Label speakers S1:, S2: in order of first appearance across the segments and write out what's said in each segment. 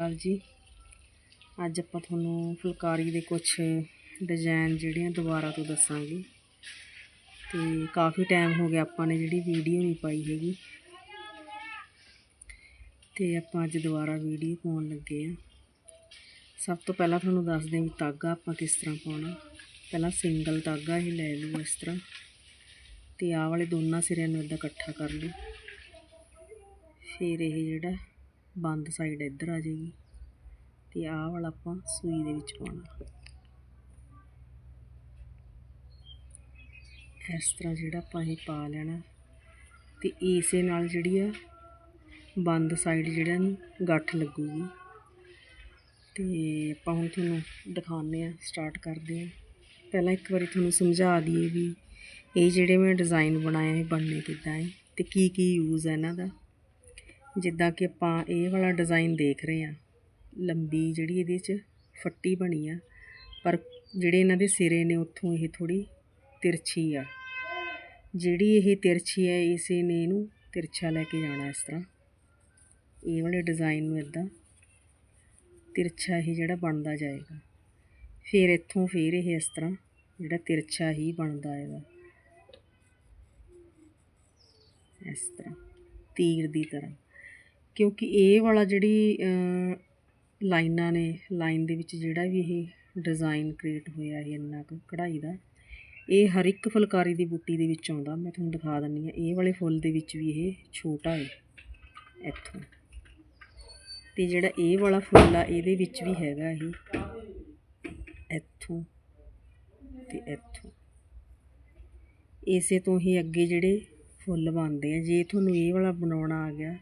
S1: ਸਤਿ ਜੀ। ਅੱਜ ਆਪਾਂ ਤੁਹਾਨੂੰ ਫੁਲਕਾਰੀ ਦੇ ਕੁਝ ਡਿਜ਼ਾਈਨ ਜਿਹੜੇ ਆ ਦੁਬਾਰਾ ਤੋਂ ਦੱਸਾਂਗੇ। ਤੇ ਕਾਫੀ ਟਾਈਮ ਹੋ ਗਿਆ ਆਪਾਂ ਨੇ ਜਿਹੜੀ ਵੀਡੀਓ ਨਹੀਂ ਪਾਈ ਹੈਗੀ। ਤੇ ਆਪਾਂ ਅੱਜ ਦੁਬਾਰਾ ਵੀਡੀਓ ਪਾਉਣ ਲੱਗੇ ਆ ਸਭ ਤੋਂ ਪਹਿਲਾਂ ਤੁਹਾਨੂੰ ਦੱਸਦੇ ਹਾਂ ਵੀ ਤਾਗਾ ਆਪਾਂ ਕਿਸ ਤਰ੍ਹਾਂ ਪਾਉਣਾ। ਪਹਿਲਾਂ ਸਿੰਗਲ ਤਾਗਾ ਹੀ ਲੈ ਲਓ ਇਸ ਤਰ੍ਹਾਂ। ਤੇ ਆਹ ਵਾਲੇ ਦੋਨਾਂ ਸਿਰਿਆਂ ਨੂੰ ਇਦਾਂ ਇਕੱਠਾ ਕਰ ਲਓ। ਫਿਰ ਇਹ ਜਿਹੜਾ ਬੰਦ ਸਾਈਡ ਇੱਧਰ ਆ ਜਾਏਗੀ ਤੇ ਆਹ ਵਾਲਾ ਆਪਾਂ ਸੂਈ ਦੇ ਵਿੱਚ ਪਾਉਣਾ। ਇਸ ਤਰ੍ਹਾਂ ਜਿਹੜਾ ਆਪਾਂ ਇਹ ਪਾ ਲੈਣਾ ਤੇ ਇਸੇ ਨਾਲ ਜਿਹੜੀ ਆ ਬੰਦ ਸਾਈਡ ਜਿਹੜਾ ਨੂੰ ਗੱਠ ਲੱਗੂਗੀ। ਤੇ ਆਪਾਂ ਹੁਣ ਤੁਹਾਨੂੰ ਦਿਖਾਉਂਦੇ ਆ ਸਟਾਰਟ ਕਰਦੇ ਆ ਪਹਿਲਾਂ ਇੱਕ ਵਾਰੀ ਤੁਹਾਨੂੰ ਸਮਝਾ ਦਈਏ ਵੀ ਇਹ ਜਿਹੜੇ ਮੈਂ ਡਿਜ਼ਾਈਨ ਬਣਾਏ ਇਹ ਬਣਨੇ ਕਿੱਦਾਂ ਹੈ ਤੇ ਕੀ ਕੀ ਯੂਜ਼ ਹੈ ਇਹਨਾਂ ਦਾ? ਜਿੱਦਾਂ ਕਿ ਆਪਾਂ ਇਹ ਵਾਲਾ ਡਿਜ਼ਾਈਨ ਦੇਖ ਰਹੇ ਹਾਂ, ਲੰਬੀ ਜਿਹੜੀ ਇਹਦੇ 'ਚ ਫੱਟੀ ਬਣੀ ਆ, ਪਰ ਜਿਹੜੇ ਇਹਨਾਂ ਦੇ ਸਿਰੇ ਨੇ ਉੱਥੋਂ ਇਹ ਥੋੜੀ ਤਿਰਛੀ ਆ। ਜਿਹੜੀ ਇਹ ਤਿਰਛੀ ਹੈ, ਇਸੇ ਨੇ ਇਹਨੂੰ ਤਿਰਛਾ ਲੈ ਕੇ ਜਾਣਾ ਇਸ ਤਰ੍ਹਾਂ। ਇਹ ਵਾਲੇ ਡਿਜ਼ਾਈਨ ਨੂੰ ਇਦਾਂ ਤਿਰਛਾ ਹੀ ਜਿਹੜਾ ਬਣਦਾ ਜਾਏਗਾ। ਫਿਰ ਇੱਥੋਂ ਫਿਰ ਇਹ ਇਸ ਤਰ੍ਹਾਂ ਜਿਹੜਾ ਤਿਰਛਾ ਹੀ ਬਣਦਾ ਆਏਗਾ ਇਸ ਤਰ੍ਹਾਂ, ਤੀਰ ਦੀ ਤਰ੍ਹਾਂ। ਕਿਉਂਕਿ ਇਹ ਵਾਲਾ ਜਿਹੜੀ ਲਾਈਨਾਂ ਨੇ, ਲਾਈਨ ਦੇ ਵਿੱਚ ਜਿਹੜਾ ਵੀ ਇਹ ਡਿਜ਼ਾਈਨ ਕ੍ਰੀਏਟ ਹੋਇਆ ਇਹ ਇੰਨਾ ਕੁ ਕਢਾਈ ਦਾ, ਇਹ ਹਰ ਇੱਕ ਫੁਲਕਾਰੀ ਦੀ ਬੂਟੀ ਦੇ ਵਿੱਚ ਆਉਂਦਾ। ਮੈਂ ਤੁਹਾਨੂੰ ਦਿਖਾ ਦਿੰਨੀ ਆ ਇਹ ਵਾਲੇ ਫੁੱਲ ਦੇ ਵਿੱਚ ਵੀ ਇਹ ਛੋਟਾ ਹੈ ਇੱਥੋਂ। ਤੇ ਜਿਹੜਾ ਇਹ ਵਾਲਾ ਫੁੱਲ ਆ, ਇਹਦੇ ਵਿੱਚ ਵੀ ਹੈਗਾ ਇਹ, ਇੱਥੋਂ ਤੇ ਇੱਥੋਂ। ਇਸੇ ਤੋਂ ਹੀ ਅੱਗੇ ਜਿਹੜੇ ਫੁੱਲ ਬਣਦੇ ਆ, ਜੇ ਤੁਹਾਨੂੰ ਇਹ ਵਾਲਾ ਬਣਾਉਣਾ ਆ ਗਿਆ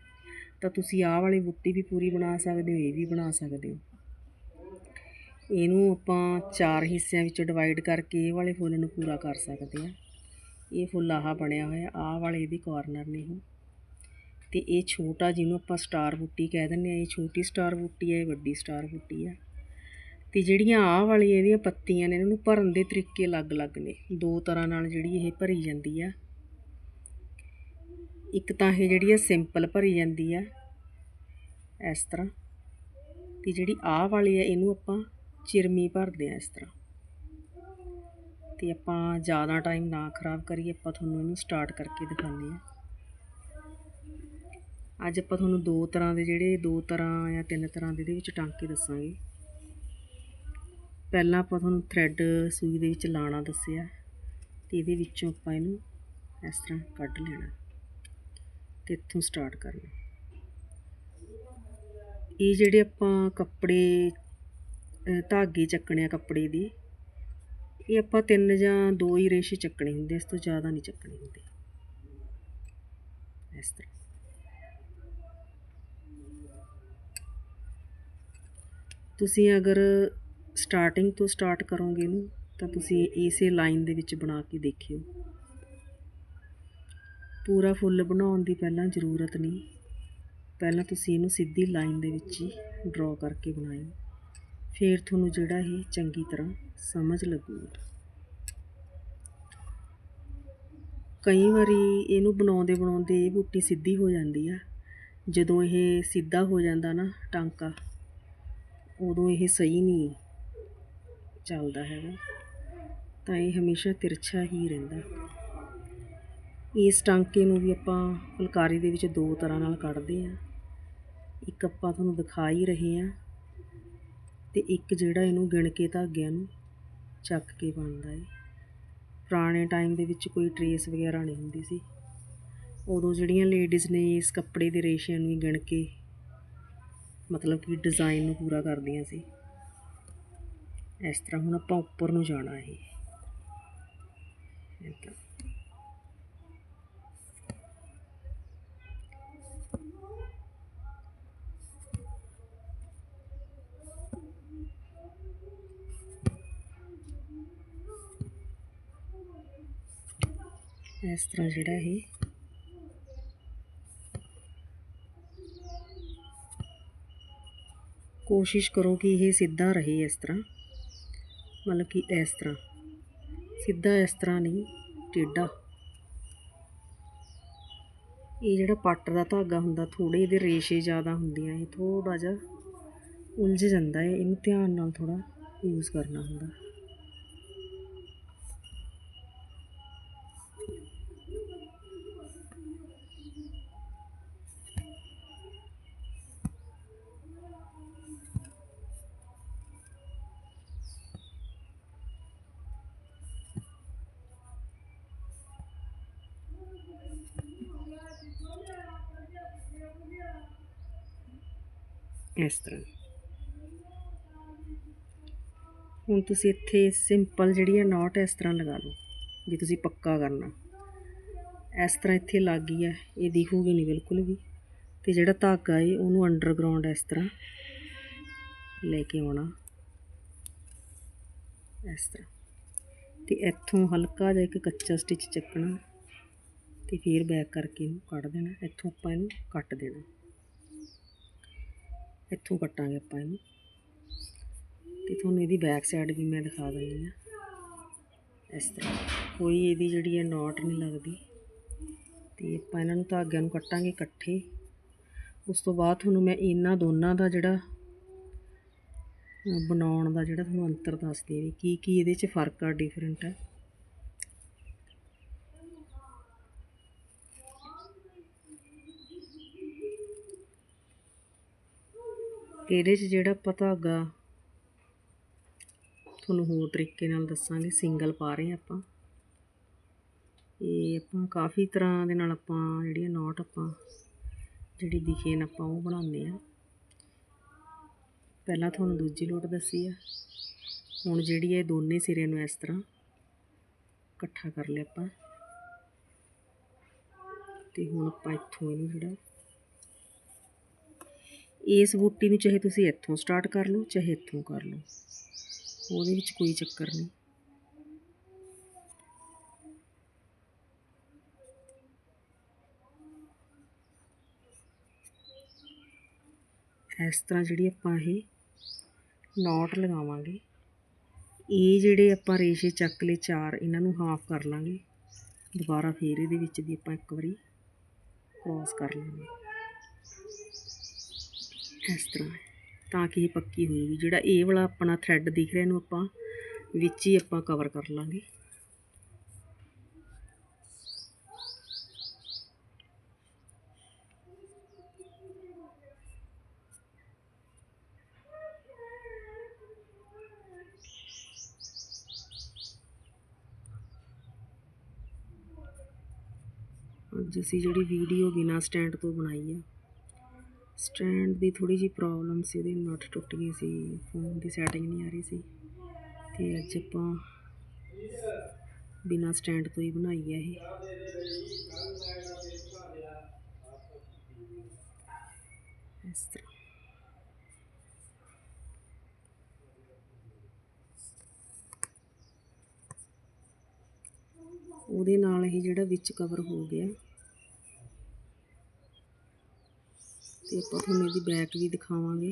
S1: ਤਾਂ ਤੁਸੀਂ ਆਹ ਵਾਲੀ ਬੁੱਟੀ ਵੀ ਪੂਰੀ ਬਣਾ ਸਕਦੇ ਹੋ, ਇਹ ਵੀ ਬਣਾ ਸਕਦੇ ਹੋ। ਇਹਨੂੰ ਆਪਾਂ ਚਾਰ ਹਿੱਸਿਆਂ ਵਿੱਚ ਡਿਵਾਈਡ ਕਰਕੇ ਇਹ ਵਾਲੇ ਫੁੱਲ ਨੂੰ ਪੂਰਾ ਕਰ ਸਕਦੇ ਆ ਇਹ ਫੁੱਲ ਆਹ ਬਣਿਆ ਹੋਇਆ, ਆਹ ਵਾਲੇ ਇਹਦੇ ਕਾਰਨਰ ਨੇ ਉਹ ਤੇ ਇਹ ਛੋਟਾ ਜਿਹਨੂੰ ਆਪਾਂ ਸਟਾਰ ਬੂਟੀ ਕਹਿ ਦਿੰਦੇ ਆ ਇਹ ਛੋਟੀ ਸਟਾਰ ਬੂਟੀ ਹੈ, ਇਹ ਵੱਡੀ ਸਟਾਰ ਬੂਟੀ ਆ ਤੇ ਜਿਹੜੀਆਂ ਆਹ ਵਾਲੀਆਂ ਇਹਦੀਆਂ ਪੱਤੀਆਂ ਨੇ, ਇਹਨਾਂ ਨੂੰ ਭਰਨ ਦੇ ਤਰੀਕੇ ਅਲੱਗ-ਅਲੱਗ ਨੇ। ਦੋ ਤਰ੍ਹਾਂ ਨਾਲ ਜਿਹੜੀ ਇਹ ਭਰੀ ਜਾਂਦੀ ਆ। ਇੱਕ ਤਾਂ ਇਹ ਜਿਹੜੀ ਆ ਸਿੰਪਲ ਭਰੀ ਜਾਂਦੀ ਆ, ਇਸ ਤਰ੍ਹਾਂ। ਤੇ ਜਿਹੜੀ ਆਹ ਵਾਲੀ ਆ, ਇਹਨੂੰ ਆਪਾਂ ਚਿਰਮੀ ਭਰਦੇ ਆ ਇਸ ਤਰ੍ਹਾਂ। ਤੇ ਆਪਾਂ ਜ਼ਿਆਦਾ ਟਾਈਮ ਨਾ ਖਰਾਬ ਕਰੀਏ, ਆਪਾਂ ਤੁਹਾਨੂੰ ਇਹਨੂੰ ਸਟਾਰਟ ਕਰਕੇ ਦਿਖਾਉਂਦੇ ਆ। ਅੱਜ ਆਪਾਂ ਤੁਹਾਨੂੰ ਦੋ ਤਰ੍ਹਾਂ ਦੇ ਜਿਹੜੇ, ਦੋ ਤਰ੍ਹਾਂ ਜਾਂ ਤਿੰਨ ਤਰ੍ਹਾਂ ਦੇ ਇਹਦੇ ਵਿੱਚ ਟਾਂਕੇ ਦੱਸਾਂਗੇ। ਪਹਿਲਾਂ ਆਪਾਂ ਤੁਹਾਨੂੰ ਥ੍ਰੈਡ ਸੂਈ ਦੇ ਵਿੱਚ ਲਾਣਾ ਦੱਸਿਆ, ਤੇ ਇਹਦੇ ਵਿੱਚੋਂ ਆਪਾਂ ਇਹਨੂੰ ਇਸ ਤਰ੍ਹਾਂ ਕੱਢ ਲੈਣਾ। ਤੇ ਇੱਥੋਂ ਸਟਾਰਟ ਕਰਨਾ। ਇਹ ਜਿਹੜੇ ਆਪਾਂ ਕੱਪੜੇ ਧਾਗੇ ਚੱਕਣੇ ਆ ਕੱਪੜੇ ਦੀ, ਇਹ ਆਪਾਂ ਤਿੰਨ ਜਾਂ ਦੋ ਹੀ ਰੇਸ਼ੇ ਚੱਕਣੇ ਹੁੰਦੇ ਇਸ ਤੋਂ ਜ਼ਿਆਦਾ ਨਹੀਂ ਚੱਕਣੇ ਹੁੰਦੇ। ਇਸ ਤਰ੍ਹਾਂ। ਤੁਸੀਂ ਅਗਰ ਸਟਾਰਟਿੰਗ ਤੋਂ ਸਟਾਰਟ ਕਰੋਗੇ ਇਹਨੂੰ, ਤਾਂ ਤੁਸੀਂ ਇਸੇ ਲਾਈਨ ਦੇ ਵਿੱਚ ਬਣਾ ਕੇ ਦੇਖਿਓ। ਪੂਰਾ ਫੁੱਲ ਬਣਾਉਣ ਦੀ ਪਹਿਲਾਂ ਜ਼ਰੂਰਤ ਨਹੀਂ। ਪਹਿਲਾਂ ਤੁਸੀਂ ਇਹਨੂੰ ਸਿੱਧੀ ਲਾਈਨ ਦੇ ਵਿੱਚ ਹੀ ਡਰਾ ਕਰਕੇ ਬਣਾਇਓ। ਫਿਰ ਤੁਹਾਨੂੰ ਜਿਹੜਾ ਇਹ ਚੰਗੀ ਤਰ੍ਹਾਂ ਸਮਝ ਲੱਗੂਗਾ। ਕਈ ਵਾਰੀ ਇਹਨੂੰ ਬਣਾਉਂਦੇ ਬਣਾਉਂਦੇ ਇਹ ਬੂਟੀ ਸਿੱਧੀ ਹੋ ਜਾਂਦੀ ਆ। ਜਦੋਂ ਇਹ ਸਿੱਧਾ ਹੋ ਜਾਂਦਾ ਨਾ ਟਾਂਕਾ, ਉਦੋਂ ਇਹ ਸਹੀ ਨਹੀਂ ਚੱਲਦਾ ਹੈਗਾ। ਤਾਂ ਇਹ ਹਮੇਸ਼ਾ ਤਿਰਛਾ ਹੀ ਰਹਿੰਦਾ। ਇਸ ਟਾਂਕੇ ਨੂੰ ਵੀ ਆਪਾਂ ਫੁਲਕਾਰੀ ਦੇ ਵਿੱਚ ਦੋ ਤਰ੍ਹਾਂ ਨਾਲ ਕੱਢਦੇ ਆ ਇੱਕ ਆਪਾਂ ਤੁਹਾਨੂੰ ਦਿਖਾ ਹੀ ਰਹੇ ਆ ਤੇ ਇੱਕ ਜਿਹੜਾ ਇਹਨੂੰ ਗਿਣ ਕੇ ਧਾਗਿਆਂ ਨੂੰ ਚੱਕ ਕੇ ਬਣਦਾ ਏ। ਪੁਰਾਣੇ ਟਾਈਮ ਦੇ ਵਿੱਚ ਕੋਈ ਟਰੇਸ ਵਗੈਰਾ ਨਹੀਂ ਹੁੰਦੀ ਸੀ। ਉਦੋਂ ਜਿਹੜੀਆਂ ਲੇਡੀਜ਼ ਨੇ ਇਸ ਕੱਪੜੇ ਦੇ ਰੇਸ਼ਿਆਂ ਨੂੰ ਗਿਣ ਕੇ ਮਤਲਬ ਕਿ ਡਿਜ਼ਾਈਨ ਨੂੰ ਪੂਰਾ ਕਰਦੀਆਂ ਸੀ। ਇਸ ਤਰ੍ਹਾਂ ਹੁਣ ਆਪਾਂ ਉੱਪਰ ਨੂੰ ਜਾਣਾ ਇਹ ਇੱਦਾਂ ਇਸ ਤਰ੍ਹਾਂ ਜਿਹੜਾ ਇਹ। ਕੋਸ਼ਿਸ਼ ਕਰੋ ਕਿ ਇਹ ਸਿੱਧਾ ਰਹੇ ਇਸ ਤਰ੍ਹਾਂ। ਮਤਲਬ ਕਿ ਇਸ ਤਰ੍ਹਾਂ। ਸਿੱਧਾ ਇਸ ਤਰ੍ਹਾਂ ਨਹੀਂ, ਟੇਢਾ। ਇਹ ਜਿਹੜਾ ਪੱਟ ਦਾ ਧਾਗਾ ਹੁੰਦਾ ਥੋੜੇ ਇਹਦੇ ਰੇਸ਼ੇ ਜ਼ਿਆਦਾ ਹੁੰਦੀਆਂ, ਇਹ ਥੋੜਾ ਜਿਹਾ ਉਲਝ ਜਾਂਦਾ ਹੈ। ਇਹਨੂੰ ਧਿਆਨ ਨਾਲ ਥੋੜਾ ਯੂਜ਼ ਕਰਨਾ ਹੁੰਦਾ। ਇਸ ਤਰ੍ਹਾਂ। ਹੁਣ ਤੁਸੀਂ ਇੱਥੇ ਸਿੰਪਲ ਜਿਹੜੀ ਹੈ ਨੋਟ ਇਸ ਤਰ੍ਹਾਂ ਲਗਾ ਲਓ ਜੇ ਤੁਸੀਂ ਪੱਕਾ ਕਰਨਾ। ਇਸ ਤਰ੍ਹਾਂ ਇੱਥੇ ਲੱਗ ਗਈ ਹੈ, ਇਹ ਦਿਖੂਗੀ ਨਹੀਂ ਬਿਲਕੁਲ ਵੀ। ਤੇ ਜਿਹੜਾ ਧਾਗਾ ਹੈ, ਉਹਨੂੰ ਅੰਡਰਗਰਾਉਂਡ ਇਸ ਤਰ੍ਹਾਂ ਲੈ ਕੇ ਆਉਣਾ। ਇਸ ਤਰ੍ਹਾਂ। ਤੇ ਇੱਥੋਂ ਹਲਕਾ ਜਿਹਾ ਇੱਕ ਕੱਚਾ ਸਟਿਚ ਚੱਕਣਾ ਤੇ ਫਿਰ ਬੈਕ ਕਰਕੇ ਇਹਨੂੰ ਕੱਢ ਦੇਣਾ। ਇੱਥੋਂ ਆਪਾਂ ਇਹਨੂੰ ਕੱਟ ਦੇਣਾ। ਇੱਥੋਂ ਕੱਟਾਂਗੇ ਆਪਾਂ ਇਹਨੂੰ। ਤੇ ਤੁਹਾਨੂੰ ਇਹਦੀ ਬੈਕ ਸਾਈਡ ਵੀ ਮੈਂ ਦਿਖਾ ਦਿੰਦੀ ਆ ਇਸ ਤਰ੍ਹਾਂ। ਕੋਈ ਇਹਦੀ ਜਿਹੜੀ ਹੈ ਨੋਟ ਨਹੀਂ ਲੱਗਦੀ। ਤੇ ਆਪਾਂ ਇਹਨਾਂ ਨੂੰ ਧਾਗਿਆਂ ਨੂੰ ਕੱਟਾਂਗੇ ਇਕੱਠੇ। ਉਸ ਤੋਂ ਬਾਅਦ ਤੁਹਾਨੂੰ ਮੈਂ ਇਹਨਾਂ ਦੋਨਾਂ ਦਾ ਜਿਹੜਾ ਬਣਾਉਣ ਦਾ ਜਿਹੜਾ ਤੁਹਾਨੂੰ ਅੰਤਰ ਦੱਸਦੀ ਵੀ ਕੀ ਕੀ ਇਹਦੇ 'ਚ ਫ਼ਰਕ ਆ ਡਿਫਰੈਂਟ ਹੈ ਇਹਦੇ 'ਚ ਜਿਹੜਾ ਆਪਾਂ ਧਾਗਾ ਤੁਹਾਨੂੰ ਹੋਰ ਤਰੀਕੇ ਨਾਲ ਦੱਸਾਂਗੇ ਸਿੰਗਲ ਪਾ ਰਹੇ ਹਾਂ ਆਪਾਂ। ਇਹ ਆਪਾਂ ਕਾਫੀ ਤਰ੍ਹਾਂ ਦੇ ਨਾਲ ਆਪਾਂ ਜਿਹੜੀਆਂ ਨੋਟ ਆਪਾਂ, ਜਿਹੜੀ ਦਿਖੇ ਨੇ ਆਪਾਂ ਉਹ ਬਣਾਉਂਦੇ ਆ ਪਹਿਲਾਂ ਤੁਹਾਨੂੰ ਦੂਜੀ ਲੋਟ ਦੱਸੀ ਆ। ਹੁਣ ਜਿਹੜੀ ਇਹ ਦੋਨੇ ਸਿਰਿਆਂ ਨੂੰ ਇਸ ਤਰ੍ਹਾਂ ਇਕੱਠਾ ਕਰ ਲਿਆ ਆਪਾਂ। ਤੇ ਹੁਣ ਆਪਾਂ ਇੱਥੋਂ ਇਹਨੂੰ ਜਿਹੜਾ ਇਸ ਬੂਟੀ ਨੂੰ ਚਾਹੇ ਤੁਸੀਂ ਇੱਥੋਂ ਸਟਾਰਟ ਕਰ ਲਓ, ਚਾਹੇ ਇੱਥੋਂ ਕਰ ਲਓ। ਉਹਦੇ ਵਿੱਚ ਕੋਈ ਚੱਕਰ ਨਹੀਂ। ਇਸ ਤਰ੍ਹਾਂ ਜਿਹੜੀ ਆਪਾਂ ਇਹ ਨੋਟ ਲਗਾਵਾਂਗੇ, ਇਹ ਜਿਹੜੇ ਆਪਾਂ ਰੇਸ਼ੇ ਚੱਕ ਲਏ ਚਾਰ, ਇਹਨਾਂ ਨੂੰ ਹਾਫ ਕਰ ਲਾਂਗੇ। ਦੁਬਾਰਾ ਫੇਰ ਇਹਦੇ ਵਿੱਚ ਦੀ ਆਪਾਂ ਇੱਕ ਵਾਰੀ ਕ੍ਰੋਸ ਕਰ ਲਾਂਗੇ। ਇਸ ਤਰ੍ਹਾਂ, ਤਾਂ ਕਿ ਇਹ ਪੱਕੀ ਹੋਏਗੀ ਜਿਹੜਾ ਇਹ ਵਾਲਾ ਆਪਣਾ ਥ੍ਰੈਡ ਦਿਖ ਰਿਹਾ, ਇਹਨੂੰ ਆਪਾਂ ਵਿੱਚ ਹੀ ਆਪਾਂ ਕਵਰ ਕਰ ਲਾਂਗੇ। ਅੱਜ ਅਸੀਂ ਜਿਹੜੀ ਵੀਡੀਓ ਬਿਨਾ ਸਟੈਂਡ ਤੋਂ ਬਣਾਈ ਆ ਸਟੈਂਡ ਦੀ ਥੋੜੀ ਜਿਹੀ ਪ੍ਰੋਬਲਮ ਸੀ, ਉਹਦੀ ਨਟ ਟੁੱਟ ਗਈ ਸੀ ਫੋਨ ਦੀ ਸੈਟਿੰਗ ਨਹੀਂ ਆ ਰਹੀ ਸੀ। ਤੇ ਅੱਜ ਆਪਾਂ ਬਿਨਾ ਸਟੈਂਡ ਤੋਂ ਹੀ ਬਣਾਈ ਹੈ ਇਹ। ਇਸ ਤਰ੍ਹਾਂ। ਉਹਦੇ ਨਾਲ ਇਹ ਜਿਹੜਾ ਵਿੱਚ ਕਵਰ ਹੋ ਗਿਆ ਤੇ ਆਪਾਂ ਤੁਹਾਨੂੰ ਇਹਦੀ ਬੈਕ ਵੀ ਦਿਖਾਵਾਂਗੇ।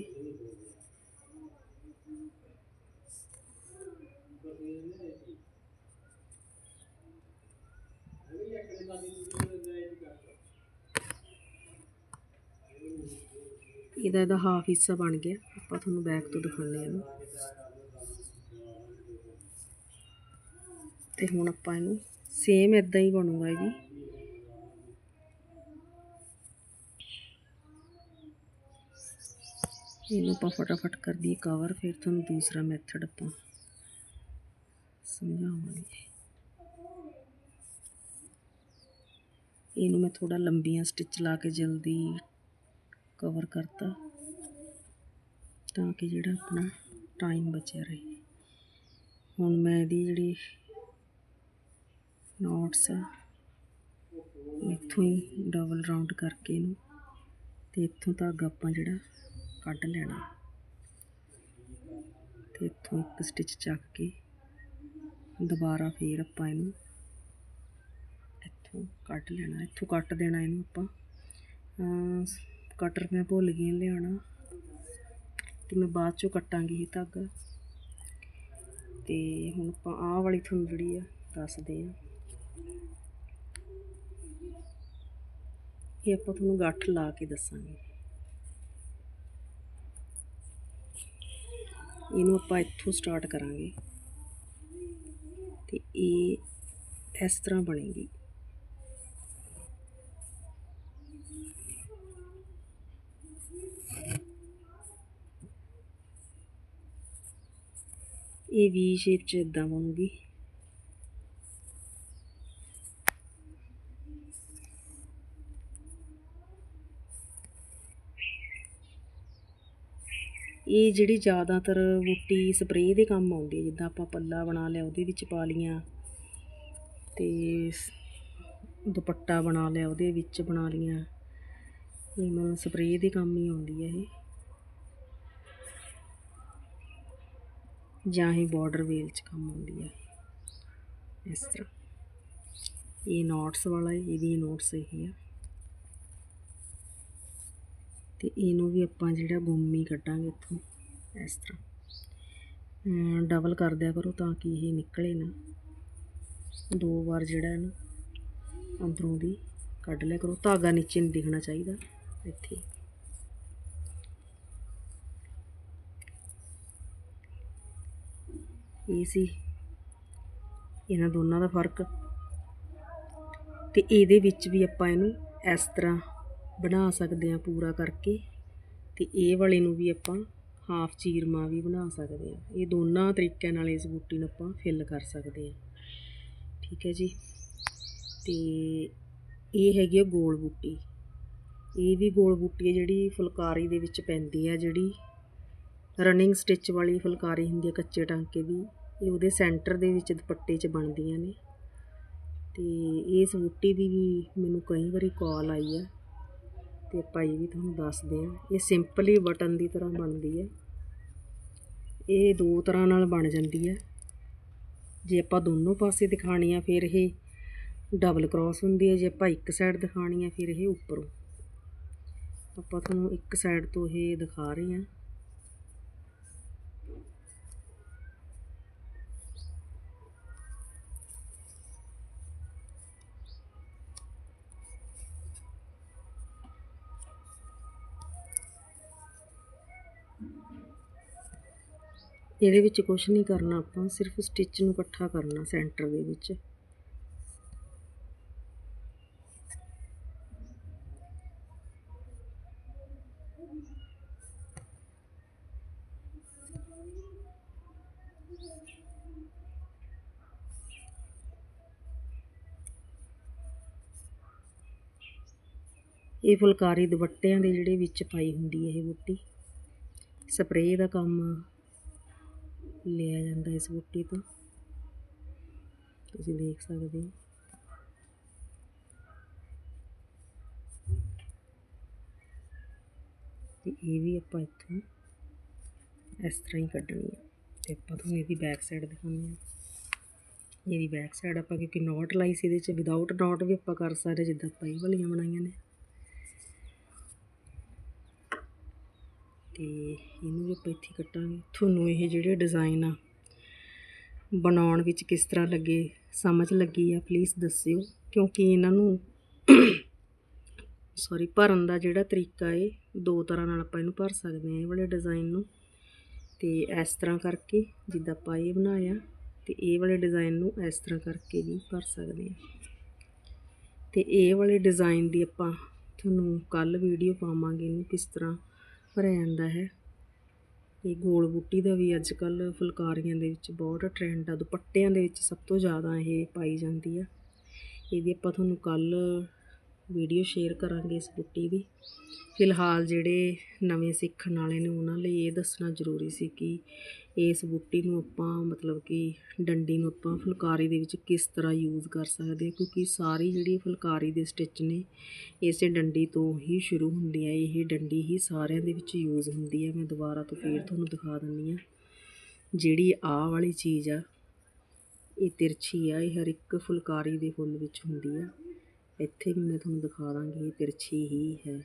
S1: ਇਹਦਾ ਇਹਦਾ ਹਾਫ ਹਿੱਸਾ ਬਣ ਗਿਆ। ਆਪਾਂ ਤੁਹਾਨੂੰ ਬੈਕ ਤੋਂ ਦਿਖਾਉਂਦੇ ਹਾਂ ਇਹਨੂੰ। ਤੇ ਹੁਣ ਆਪਾਂ ਇਹਨੂੰ ਸੇਮ ਇਦਾਂ ਹੀ ਬਣੂਗਾ ਇਹ ਵੀ ਇਹਨੂੰ ਆਪਾਂ ਫਟਾਫਟ ਕਰ ਦਈਏ ਕਵਰ ਫਿਰ ਤੁਹਾਨੂੰ ਦੂਸਰਾ ਮੈਥਡ ਆਪਾਂ ਸਮਝਾਵਾਂਗੇ। ਇਹਨੂੰ ਮੈਂ ਥੋੜਾ ਲੰਬੀਆਂ ਸਟਿਚ ਲਾ ਕੇ ਜਲਦੀ ਕਵਰ ਕਰਤਾ, ਤਾਂ ਕਿ ਜਿਹੜਾ ਆਪਣਾ ਟਾਈਮ ਬਚਿਆ ਰਹੇ। ਹੁਣ ਮੈਂ ਇਹਦੀ ਜਿਹੜੀ ਨੋਟਸ ਆ, ਇੱਥੋਂ ਹੀ ਡਬਲ ਰਾਉਂਡ ਕਰਕੇ ਇਹਨੂੰ, ਤੇ ਇੱਥੋਂ ਧਾਗਾ ਆਪਾਂ ਜਿਹੜਾ ਕੱਢ ਲੈਣਾ। ਤੇ ਇੱਥੋਂ ਇੱਕ ਸਟਿਚ ਚੱਕ ਕੇ ਦੁਬਾਰਾ ਫੇਰ ਆਪਾਂ ਇਹਨੂੰ ਇੱਥੋਂ ਕੱਢ ਲੈਣਾ। ਇੱਥੋਂ ਕੱਟ ਦੇਣਾ ਇਹਨੂੰ ਆਪਾਂ। ਕਟਰ ਮੈਂ ਭੁੱਲ ਗਈ ਲਿਆਉਣਾ। ਤੇ ਮੈਂ ਬਾਅਦ ਚੋਂ ਕੱਟਾਂਗੀ ਇਹ ਧਾਗਾ। ਤੇ ਹੁਣ ਆਪਾਂ ਆਹ ਵਾਲੀ ਤੁਹਾਨੂੰ ਜਿਹੜੀ ਆ ਦੱਸਦੇ ਆ ਇਹ ਆਪਾਂ ਤੁਹਾਨੂੰ ਗੱਠ ਲਾ ਕੇ ਦੱਸਾਂਗੇ। ਇਹਨੂੰ ਆਪਾਂ ਇੱਥੋਂ ਸਟਾਰਟ ਕਰਾਂਗੇ। ਤੇ ਇਹ ਇਸ ਤਰ੍ਹਾਂ ਬਣੇਗੀ। ਇਹ ਵੀ ਸ਼ੇਪ ਚ ਇਦਾਂ ਬਣੂਗੀ। ਇਹ ਜਿਹੜੀ ਜ਼ਿਆਦਾਤਰ ਬੂਟੀ ਸਪਰੇਅ ਦੇ ਕੰਮ ਆਉਂਦੀ ਹੈ, ਜਿੱਦਾਂ ਆਪਾਂ ਪੱਲਾ ਬਣਾ ਲਿਆ, ਉਹਦੇ ਵਿੱਚ ਪਾ ਲੀਆਂ ਤੇ ਦੁਪੱਟਾ ਬਣਾ ਲਿਆ, ਉਹਦੇ ਵਿੱਚ ਬਣਾ ਲੀਆਂ ਇਹ ਮਤਲਬ ਸਪਰੇਅ ਦੇ ਕੰਮ ਹੀ ਆਉਂਦੀ ਹੈ ਇਹ। ਜਾਂ ਇਹ ਬਾਰਡਰ ਵੇਲ ਚ ਕੰਮ ਆਉਂਦੀ ਹੈ। ਇਸ ਤਰ੍ਹਾਂ। ਇਹ ਨੋਟਸ ਵਾਲਾ ਹੈ ਇਹ ਵੀ ਨੋਟਸ ਇਹੀ ਆ। ਤੇ ਇਹਨੂੰ ਵੀ ਆਪਾਂ ਜਿਹੜਾ ਗੁੰਮ ਹੀ ਕੱਢਾਂਗੇ ਇੱਥੋਂ, ਇਸ ਤਰ੍ਹਾਂ। ਡਬਲ ਕਰ ਦਿਆ ਕਰੋ ਤਾਂ ਕਿ ਇਹ ਨਿਕਲੇ ਨਾ। ਦੋ ਵਾਰ ਜਿਹੜਾ ਇਹਨੂੰ ਅੰਦਰੋਂ ਦੀ ਕੱਢ ਲਿਆ ਕਰੋ। ਧਾਗਾ ਨੀਚੇ ਨਹੀਂ ਦਿਖਣਾ ਚਾਹੀਦਾ, ਇੱਥੇ। ਇਹ ਸੀ। ਇਹਨਾਂ ਦੋਨਾਂ ਦਾ ਫ਼ਰਕ। ਤੇ ਇਹਦੇ ਵਿੱਚ ਵੀ ਆਪਾਂ ਇਹਨੂੰ ਇਸ ਤਰ੍ਹਾਂ ਬਣਾ ਸਕਦੇ ਹਾਂ ਪੂਰਾ ਕਰਕੇ ਤੇ ਇਹ ਵਾਲੇ ਨੂੰ ਵੀ ਆਪਾਂ ਹਾਫ ਚੀਰਮਾ ਵੀ ਬਣਾ ਸਕਦੇ ਹਾਂ। ਇਹ ਦੋਨਾਂ ਤਰੀਕਿਆਂ ਨਾਲ ਇਸ ਬੂਟੀ ਨੂੰ ਆਪਾਂ ਫਿਲ ਕਰ ਸਕਦੇ ਹਾਂ। ਠੀਕ ਹੈ ਜੀ। ਤੇ ਇਹ ਹੈਗੀ ਆ ਗੋਲ ਬੂਟੀ। ਇਹ ਵੀ ਗੋਲ ਬੂਟੀ ਹੈ ਜਿਹੜੀ ਫੁਲਕਾਰੀ ਦੇ ਵਿੱਚ ਪੈਂਦੀ ਹੈ ਜਿਹੜੀ ਰਨਿੰਗ ਸਟਿਚ ਵਾਲੀ ਫੁਲਕਾਰੀ ਹੁੰਦੀ ਹੈ ਕੱਚੇ ਟਾਂਕੇ ਦੀ। ਇਹ ਉਹਦੇ ਸੈਂਟਰ ਦੇ ਵਿੱਚ ਦੁਪੱਟੇ 'ਚ ਬਣਦੀਆਂ ਨੇ। ਤੇ ਇਸ ਬੂਟੀ ਦੀ ਵੀ ਮੈਨੂੰ ਕਈ ਵਾਰੀ ਕਾਲ ਆਈ ਆ। ਤੇ ਆਪਾਂ ਇਹ ਵੀ ਤੁਹਾਨੂੰ ਦੱਸਦੇ ਹਾਂ। ਇਹ ਸਿੰਪਲੀ ਬਟਨ ਦੀ ਤਰ੍ਹਾਂ ਬਣਦੀ ਹੈ। ਇਹ ਦੋ ਤਰ੍ਹਾਂ ਨਾਲ ਬਣ ਜਾਂਦੀ ਹੈ। ਜੇ ਆਪਾਂ ਦੋਨੋਂ ਪਾਸੇ ਦਿਖਾਣੀ ਆ, ਫਿਰ ਇਹ ਡਬਲ ਕ੍ਰਾਸ ਹੁੰਦੀ ਹੈ। ਜੇ ਆਪਾਂ ਇੱਕ ਸਾਈਡ ਦਿਖਾਣੀ ਆ, ਫਿਰ ਇਹ ਉੱਪਰੋਂ। ਆਪਾਂ ਤੁਹਾਨੂੰ ਇੱਕ ਸਾਈਡ ਤੋਂ ਇਹ ਦਿਖਾ ਰਹੇ ਹਾਂ। ਇਹਦੇ ਵਿੱਚ ਕੁਝ ਨਹੀਂ ਕਰਨਾ ਆਪਾਂ, ਸਿਰਫ ਸਟਿਚ ਨੂੰ ਇਕੱਠਾ ਕਰਨਾ ਸੈਂਟਰ ਦੇ ਵਿੱਚ। ਇਹ ਫੁਲਕਾਰੀ ਦੁਪੱਟਿਆਂ ਦੇ ਜਿਹੜੇ ਵਿੱਚ ਪਾਈ ਹੁੰਦੀ ਹੈ ਇਹ ਬੂਟੀ। ਸਪਰੇਅ ਦਾ ਕੰਮ ਲਿਆ ਜਾਂਦਾ ਇਸ ਬੂਟੀ ਤੋਂ। ਤੁਸੀਂ ਦੇਖ ਸਕਦੇ ਹੋ। ਤੇ ਇਹ ਵੀ ਆਪਾਂ ਇੱਥੋਂ ਇਸ ਤਰ੍ਹਾਂ ਹੀ ਕੱਢਣੀ ਹੈ ਤੇ ਆਪਾਂ ਤੁਹਾਨੂੰ ਇਹਦੀ ਬੈਕ ਸਾਈਡ ਦਿਖਾਉਂਦੇ ਹਾਂ। ਇਹਦੀ ਬੈਕ ਸਾਈਡ ਆਪਾਂ ਕਿਉਂਕਿ ਨੋਟ ਲਾਈ ਸੀ ਇਹਦੇ 'ਚ ਵਿਦਆਊਟ ਨੋਟ ਵੀ ਆਪਾਂ ਕਰ ਸਕਦੇ ਜਿੱਦਾਂ ਆਪਾਂ ਇਹ ਵਾਲੀਆਂ ਬਣਾਈਆਂ ਨੇ। ਤੇ ਇਹਨੂੰ ਵੀ ਆਪਾਂ ਇੱਥੇ ਕੱਟਾਂਗੇ, ਤੁਹਾਨੂੰ ਇਹ ਜਿਹੜੇ ਡਿਜ਼ਾਈਨ ਆ, ਬਣਾਉਣ ਵਿੱਚ ਕਿਸ ਤਰ੍ਹਾਂ ਲੱਗੇ, ਸਮਝ ਲੱਗੀ ਆ ਪਲੀਜ਼ ਦੱਸਿਓ, ਕਿਉਂਕਿ ਇਹਨਾਂ ਨੂੰ ਸੌਰੀ ਭਰਨ ਦਾ ਜਿਹੜਾ ਤਰੀਕਾ ਏ, ਦੋ ਤਰ੍ਹਾਂ ਨਾਲ ਆਪਾਂ ਇਹਨੂੰ ਭਰ ਸਕਦੇ ਹਾਂ ਇਹ ਵਾਲੇ ਡਿਜ਼ਾਈਨ ਨੂੰ। ਤੇ ਇਸ ਤਰ੍ਹਾਂ ਕਰਕੇ ਜਿੱਦਾਂ ਆਪਾਂ ਇਹ ਬਣਾਇਆ, ਤੇ ਇਹ ਵਾਲੇ ਡਿਜ਼ਾਈਨ ਨੂੰ ਇਸ ਤਰ੍ਹਾਂ ਕਰਕੇ ਵੀ ਭਰ ਸਕਦੇ ਹਾਂ ਤੇ ਇਹ ਵਾਲੇ ਡਿਜ਼ਾਈਨ ਦੀ ਆਪਾਂ ਤੁਹਾਨੂੰ ਕੱਲ ਵੀਡੀਓ ਪਾਵਾਂਗੇ ਇਹਨੂੰ ਕਿਸ ਤਰ੍ਹਾਂ ਭਰਿਆ ਜਾਂਦਾ ਹੈ। ਇਹ ਗੋਲ ਬੂਟੀ ਦਾ ਵੀ ਅੱਜ ਕੱਲ ਫੁਲਕਾਰੀਆਂ ਦੇ ਵਿੱਚ ਬਹੁਤ ਟ੍ਰੈਂਡ ਆ। ਦੁਪੱਟਿਆਂ ਦੇ ਵਿੱਚ ਸਭ ਤੋਂ ਜ਼ਿਆਦਾ ਇਹ ਪਾਈ ਜਾਂਦੀ ਆ। ਇਹਦੀ ਆਪਾਂ ਤੁਹਾਨੂੰ ਕੱਲ ਵੀਡੀਓ ਸ਼ੇਅਰ ਕਰਾਂਗੇ ਇਸ ਬੂਟੀ ਦੀ। ਫਿਲਹਾਲ ਜਿਹੜੇ ਨਵੇਂ ਸਿੱਖਣ ਵਾਲੇ ਨੇ ਉਹਨਾਂ ਲਈ ਇਹ ਦੱਸਣਾ ਜ਼ਰੂਰੀ ਸੀ ਕਿ ਇਸ ਬੂਟੀ ਨੂੰ ਆਪਾਂ ਮਤਲਬ ਕਿ ਡੰਡੀ ਨੂੰ ਆਪਾਂ ਫੁਲਕਾਰੀ ਦੇ ਵਿੱਚ ਕਿਸ ਤਰ੍ਹਾਂ ਯੂਜ਼ ਕਰ ਸਕਦੇ ਕਿਉਂਕਿ ਸਾਰੀ ਜਿਹੜੀ ਫੁਲਕਾਰੀ ਦੇ ਸਟਿਚ ਨੇ, ਇਸੇ ਡੰਡੀ ਤੋਂ ਹੀ ਸ਼ੁਰੂ ਹੁੰਦੀ ਹੈ, ਇਹ ਡੰਡੀ ਹੀ ਸਾਰਿਆਂ ਦੇ ਵਿੱਚ ਯੂਜ਼ ਹੁੰਦੀ ਹੈ। ਮੈਂ ਦੁਬਾਰਾ ਤੋਂ ਫੇਰ ਤੁਹਾਨੂੰ ਦਿਖਾ ਦਿੰਦੀ ਆ ਜਿਹੜੀ ਆਹ ਵਾਲੀ ਚੀਜ਼ ਆ, ਇਹ ਤਿਰਛੀ ਆ, ਇਹ ਹਰ ਇੱਕ ਫੁਲਕਾਰੀ ਦੇ ਫੁੱਲ ਵਿੱਚ ਹੁੰਦੀ ਆ। ਇੱਥੇ ਵੀ ਮੈਂ ਤੁਹਾਨੂੰ ਦਿਖਾ ਦਾਂਗੀ, ਇਹ ਤਿਰਛੀ ਹੀ ਹੈ।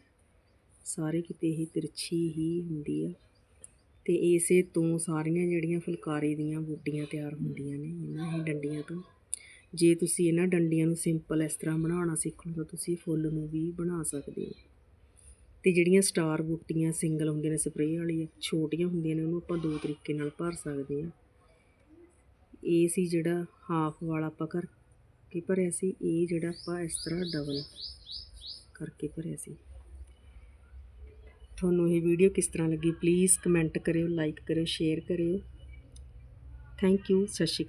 S1: ਸਾਰੇ ਕਿਤੇ ਹੀ ਤਿਰਛੀ ਹੀ ਹੁੰਦੀ ਆ। ਤੇ ਇਸੇ ਤੋਂ ਸਾਰੀਆਂ ਜਿਹੜੀਆਂ ਫੁਲਕਾਰੀ ਦੀਆਂ ਬੂਟੀਆਂ ਤਿਆਰ ਹੁੰਦੀਆਂ ਨੇ, ਇਹਨਾਂ ਹੀ ਡੰਡੀਆਂ ਤੋਂ। ਜੇ ਤੁਸੀਂ ਇਹਨਾਂ ਡੰਡੀਆਂ ਨੂੰ ਸਿੰਪਲ ਇਸ ਤਰ੍ਹਾਂ ਬਣਾਉਣਾ ਸਿੱਖ ਲਓ, ਤਾਂ ਤੁਸੀਂ ਫੁੱਲ ਨੂੰ ਵੀ ਬਣਾ ਸਕਦੇ ਹੋ। ਤੇ ਜਿਹੜੀਆਂ ਸਟਾਰ ਬੂਟੀਆਂ ਸਿੰਗਲ ਹੁੰਦੀਆਂ ਨੇ, ਸਪਰੇਅ ਵਾਲੀਆਂ, ਛੋਟੀਆਂ ਹੁੰਦੀਆਂ ਨੇ, ਉਹਨੂੰ ਆਪਾਂ ਦੋ ਤਰੀਕੇ ਨਾਲ ਭਰ ਸਕਦੇ ਹਾਂ। ਇਹ ਸੀ ਜਿਹੜਾ ਹਾਫ ਵਾਲਾ ਆਪਾਂ ਕਰਕੇ ਭਰਿਆ ਸੀ, ਇਹ ਜਿਹੜਾ ਆਪਾਂ ਇਸ ਤਰ੍ਹਾਂ ਡਬਲ ਕਰਕੇ ਭਰਿਆ ਸੀ। ਤੁਹਾਨੂੰ ਇਹ ਵੀਡੀਓ ਕਿਸ ਤਰ੍ਹਾਂ ਲੱਗੀ? ਪਲੀਜ਼ ਕਮੈਂਟ ਕਰਿਓ ਲਾਈਕ ਕਰਿਓ ਸ਼ੇਅਰ ਕਰਿਓ। ਥੈਂਕ ਯੂ ਸਤਿ ਸ਼੍ਰੀ ਅਕਾਲ।